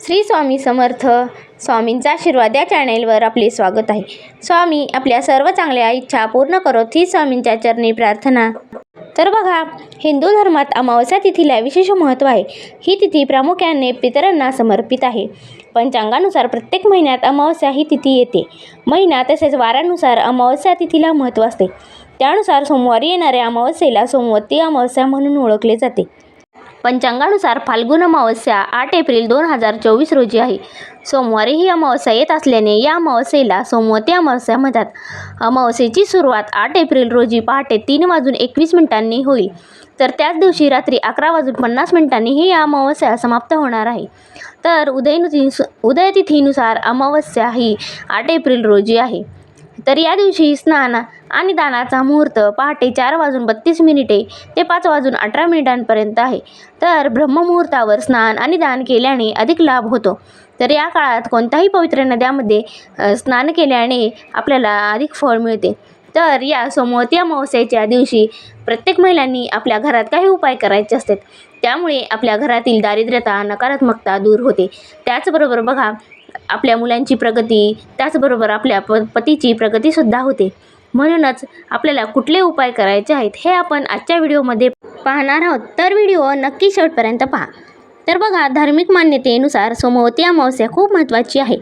श्री स्वामी समर्थ स्वामींचा आशीर्वाद या चॅनेलवर आपले स्वागत आहे. स्वामी आपल्या सर्व चांगल्या इच्छा पूर्ण करत ही स्वामींच्या चरणी प्रार्थना. तर बघा हिंदू धर्मात अमावस्या तिथीला विशेष महत्त्व आहे. ही तिथी प्रामुख्याने पितरांना समर्पित आहे. पंचांगानुसार प्रत्येक महिन्यात अमावस्या ही तिथी येते. महिना तसेच वारानुसार अमावस्या तिथीला महत्त्व असते. त्यानुसार सोमवारी येणाऱ्या अमावस्येला सोमवती अमावस्या म्हणून ओळखले जाते. पंचांगानुसार फाल्गुन अमावस्या आठ एप्रिल दोन हजार चोवीस रोजी आहे. सोमवारी ही अमावस्या येत असल्याने या अमावस्येला सोमवती अमावस्या म्हणतात. अमावस्येची सुरुवात आठ एप्रिल रोजी पहाटे तीन वाजून एकवीस मिनिटांनी होईल. तर त्याच दिवशी रात्री अकरा वाजून पन्नास मिनिटांनी ही अमावस्या समाप्त होणार आहे. तर उदयनुती उदयतिथीनुसार अमावस्या ही आठ एप्रिल रोजी आहे. तर या दिवशी स्नान आणि दानाचा मुहूर्त पहाटे चार वाजून बत्तीस मिनिटे ते पाच वाजून अठरा मिनिटांपर्यंत आहे. तर ब्रह्ममुहूर्तावर स्नान आणि दान केल्याने अधिक लाभ होतो. तर या काळात कोणत्याही पवित्र नद्यामध्ये स्नान केल्याने आपल्याला अधिक फळ मिळते. तर या सोमवती अमावस्याच्या दिवशी प्रत्येक महिलांनी आपल्या घरात काही उपाय करायचे असतात. त्यामुळे आपल्या घरातील दारिद्र्यता नकारात्मकता दूर होते. त्याचबरोबर बघा आपल्या मुलांची प्रगती त्याचबरोबर आपल्या प पतीची प्रगतीसुद्धा होते. म्हणूनच आपल्याला कुठले उपाय करायचे आहेत हे आपण आजच्या व्हिडिओमध्ये पाहणार आहोत. तर व्हिडिओ नक्की शेवटपर्यंत पहा. तर बघा धार्मिक मान्यतेनुसार सोमवती अमावस्या खूप महत्त्वाची आहे.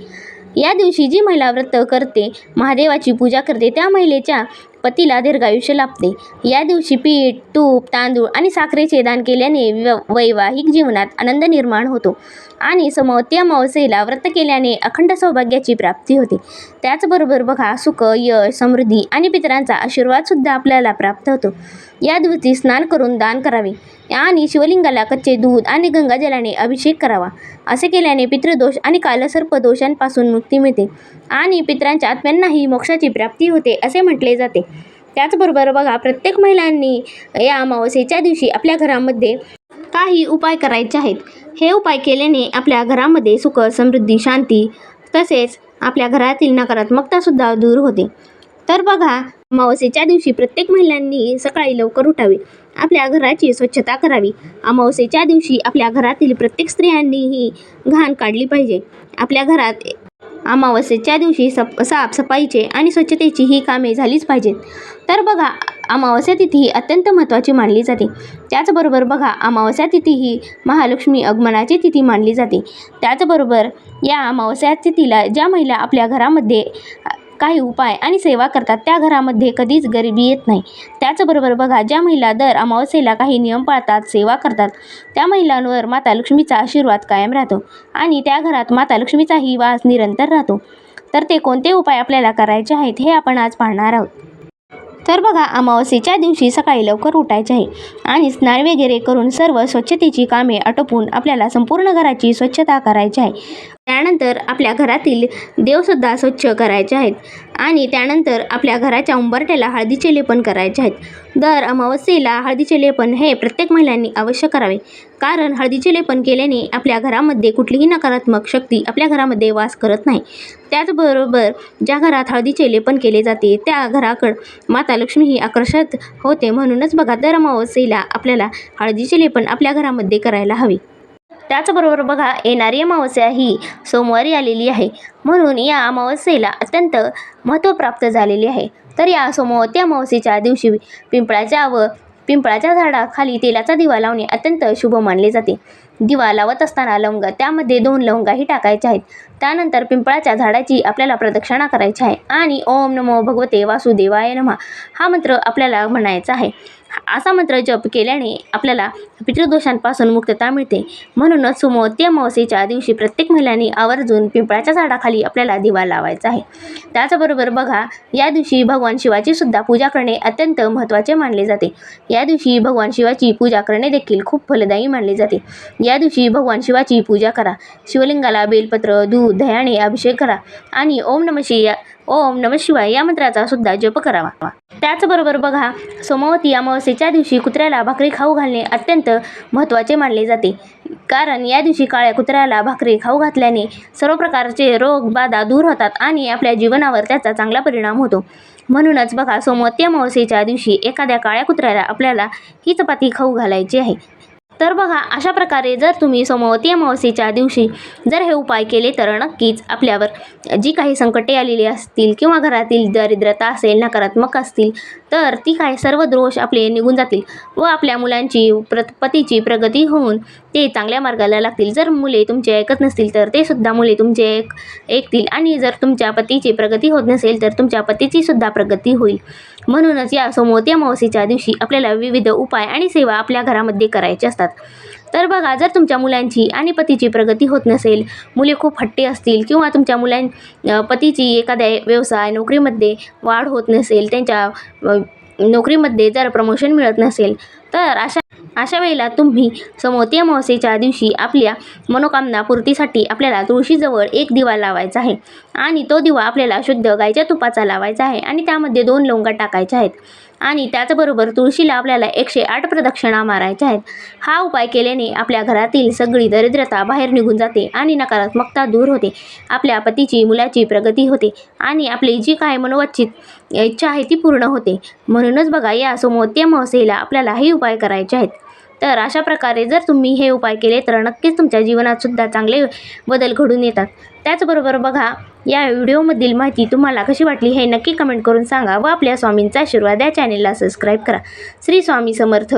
या दिवशी जी महिला व्रत करते महादेवाची पूजा करते त्या महिलेच्या पतीला दीर्घायुष्य लाभते. या दिवशी पीठ तूप तांदूळ आणि साखरेचे दान केल्याने व्य वैवाहिक जीवनात आनंद निर्माण होतो. आणि समवती अमावस्येला व्रत केल्याने अखंड सौभाग्याची प्राप्ती होते. त्याचबरोबर बघा सुख यश समृद्धी आणि पितरांचा आशीर्वादसुद्धा आपल्याला प्राप्त होतो. या दिवशी स्नान करून दान करावे आणि शिवलिंगाला कच्चे दूध आणि गंगाजलाने अभिषेक करावा. असे केल्याने पितृदोष आणि कालसर्प दोषांपासून मुक्ती मिळते आणि पितरांच्या आत्म्यांनाही मोक्षाची प्राप्ती होते असे म्हटले जाते. त्याचबरोबर बघा प्रत्येक महिलांनी या अमावस्येच्या दिवशी आपल्या घरामध्ये काही उपाय करायचे आहेत. हे उपाय केल्याने आपल्या घरामध्ये सुख समृद्धी शांती तसेच आपल्या घरातील नकारात्मकतासुद्धा दूर होते. तर बघा अमावस्येच्या दिवशी प्रत्येक महिलांनी सकाळी लवकर उठावे. आपल्या घराची स्वच्छता करावी. अमावस्येच्या दिवशी आपल्या घरातील प्रत्येक स्त्रियांनीही घाण काढली पाहिजे. आपल्या घरात अमावस्येच्या दिवशी सप साफसफाईचे आणि स्वच्छतेची ही कामे झालीच पाहिजेत. तर बघा अमावस्या तिथी ही अत्यंत महत्त्वाची मानली जाते. त्याचबरोबर बघा अमावस्या तिथी ही महालक्ष्मी आगमनाची तिथी मानली जाते. त्याचबरोबर या अमावस्या तिथीला ज्या महिला आपल्या घरामध्ये काही उपाय आणि सेवा करतात. त्या घरामध्ये कधीच गरिबी येत नाही. त्याचबरोबर बघा ज्या महिला दर अमावस्येला काही नियम पाळतात सेवा करतात त्या महिलांवर माता लक्ष्मीचा आशीर्वाद कायम राहतो आणि त्या घरात माता लक्ष्मीचाही वास निरंतर राहतो. तर ते कोणते उपाय आपल्याला करायचे आहेत हे आपण आज पाहणार आहोत. तर बघा अमावस्येच्या दिवशी सकाळी लवकर उठायचे आहे आणि स्नान वगैरे करून सर्व स्वच्छतेची कामे आटोपून आपल्याला संपूर्ण घराची स्वच्छता करायची आहे. त्यानंतर आपल्या घरातील देवसुद्धा स्वच्छ करायचे आहेत. आणि त्यानंतर आपल्या घराच्या उंबरट्याला हळदीचे लेपन करायचे आहेत. दर अमावस्येला हळदीचे लेपन हे प्रत्येक महिलांनी अवश्य करावे. कारण हळदीचे लेपन केल्याने आपल्या घरामध्ये कुठलीही नकारात्मक शक्ती आपल्या घरामध्ये वास करत नाही. त्याचबरोबर ज्या घरात हळदीचे लेपन केले जाते त्या घराकडं माता लक्ष्मी ही आकर्षित होते म्हणूनच बघा दर अमावस्येला आपल्याला हळदीचे लेपन आपल्या घरामध्ये करायला हवे. त्याचबरोबर बघा येणारी अमावस्या ही सोमवारी आलेली आहे. म्हणून या अमावस्येला अत्यंत महत्त्व प्राप्त झालेले आहे. तर या सोमवती अमावस्येच्या दिवशी पिंपळाच्या व पिंपळाच्या झाडाखाली तेलाचा दिवा लावणे अत्यंत शुभ मानले जाते. दिवा लावत असताना लवंग त्यामध्ये दोन लवंगाही टाकायच्या आहेत. त्यानंतर पिंपळाच्या झाडाची आपल्याला प्रदक्षिणा करायची आहे. आणि ओम नमो भगवते वासुदेवाय नमः हा मंत्र आपल्याला म्हणायचा आहे. असा मंत्र जप केल्याने आपल्याला पितृदोषांपासून मुक्तता मिळते. म्हणूनच सोमवती अमावस्येच्या दिवशी प्रत्येक महिलांनी आवर्जून पिंपळाच्या झाडाखाली आपल्याला दिवा लावायचा आहे. त्याचबरोबर बघा या दिवशी भगवान शिवाची सुद्धा पूजा करणे अत्यंत महत्त्वाचे मानले जाते. या दिवशी भगवान शिवाची पूजा करणे देखील खूप फलदायी मानले जाते. या दिवशी भगवान शिवाची पूजा करा. शिवलिंगाला बेलपत्र दूध दह्याने अभिषेक करा आणि ओम नम या ओम नम शिवाय या मंत्राचा सुद्धा जप करावा. त्याचबरोबर बघा सोमवती अमावस्येच्या दिवशी कुत्र्याला भाकरी खाऊ घालणे अत्यंत महत्त्वाचे मानले जाते. कारण या दिवशी काळ्या कुत्र्याला भाकरी खाऊ घातल्याने सर्व प्रकारचे रोग बाधा दूर होतात आणि आपल्या जीवनावर त्याचा चांगला परिणाम होतो. म्हणूनच बघा सोमवती अमावस्येच्या दिवशी एखाद्या काळ्या कुत्र्याला आपल्याला ही चपाती खाऊ घालायची आहे. तर बघा अशा प्रकारे जर तुम्ही सोमवती अमावस्येच्या दिवशी जर हे उपाय केले तर नक्कीच आपल्यावर जी काही संकटे आलेली असतील किंवा घरातील दरिद्रता असेल नकारात्मक असतील तर ती काय सर्व दोष आपले निघून जातील व आपल्या मुलांची प्र पतीची प्रगती होऊन ते चांगल्या मार्गाला लागतील. जर मुले तुमचे ऐकत नसतील तर ते सुद्धा मुले तुमचे ऐक ऐकतील आणि जर तुमच्या पतीची प्रगती होत नसेल तर तुमच्या पतीची सुद्धा प्रगती होईल. म्हणूनच या सोमवती अमावस्येच्या दिवशी आपल्याला विविध उपाय आणि सेवा आपल्या घरामध्ये करायचे असतात. तर बघा जर तुमच्या मुलांची आणि पतीची प्रगती होत नसेल मुले खूप हट्टी असतील किंवा तुमच्या मुलां पतीची एखाद्या व्यवसाय नोकरीमध्ये वाढ होत नसेल त्यांच्या नोकरीमध्ये जर प्रमोशन मिळत नसेल तर अशा अशा वेळेला तुम्ही समोती अमावस्येच्या दिवशी आपल्या मनोकामना पूर्तीसाठी आपल्याला तुळशीजवळ एक दिवा लावायचा आहे आणि तो दिवा आपल्याला शुद्ध गायच्या तुपाचा लावायचा आहे आणि त्यामध्ये दोन लवंगा टाकायच्या आहेत. आणि त्याचबरोबर तुळशीला आपल्याला एकशे आठ प्रदक्षिणा मारायच्या आहेत. हा उपाय केल्याने आपल्या घरातील सगळी दरिद्रता बाहेर निघून जाते आणि नकारात्मकता दूर होते. आपल्या पतीची मुलाची प्रगती होते आणि आपली जी काय मनोवचित इच्छा आहे ती पूर्ण होते. म्हणूनच बघा या सोमवती अमावस्येला आपल्याला हे उपाय करायचे आहेत. तर अशा प्रकारे जर तुम्ही हे उपाय केले तर नक्कीच तुमच्या जीवनातसुद्धा चांगले बदल घडून येतात. त्याचबरोबर बघा या व्हिडिओमधील माहिती तुम्हाला कशी वाटली हे नक्की कमेंट करून सांगा व आपल्या स्वामींचा आशीर्वाद या चॅनेलला सबस्क्राईब करा. श्री स्वामी समर्थ.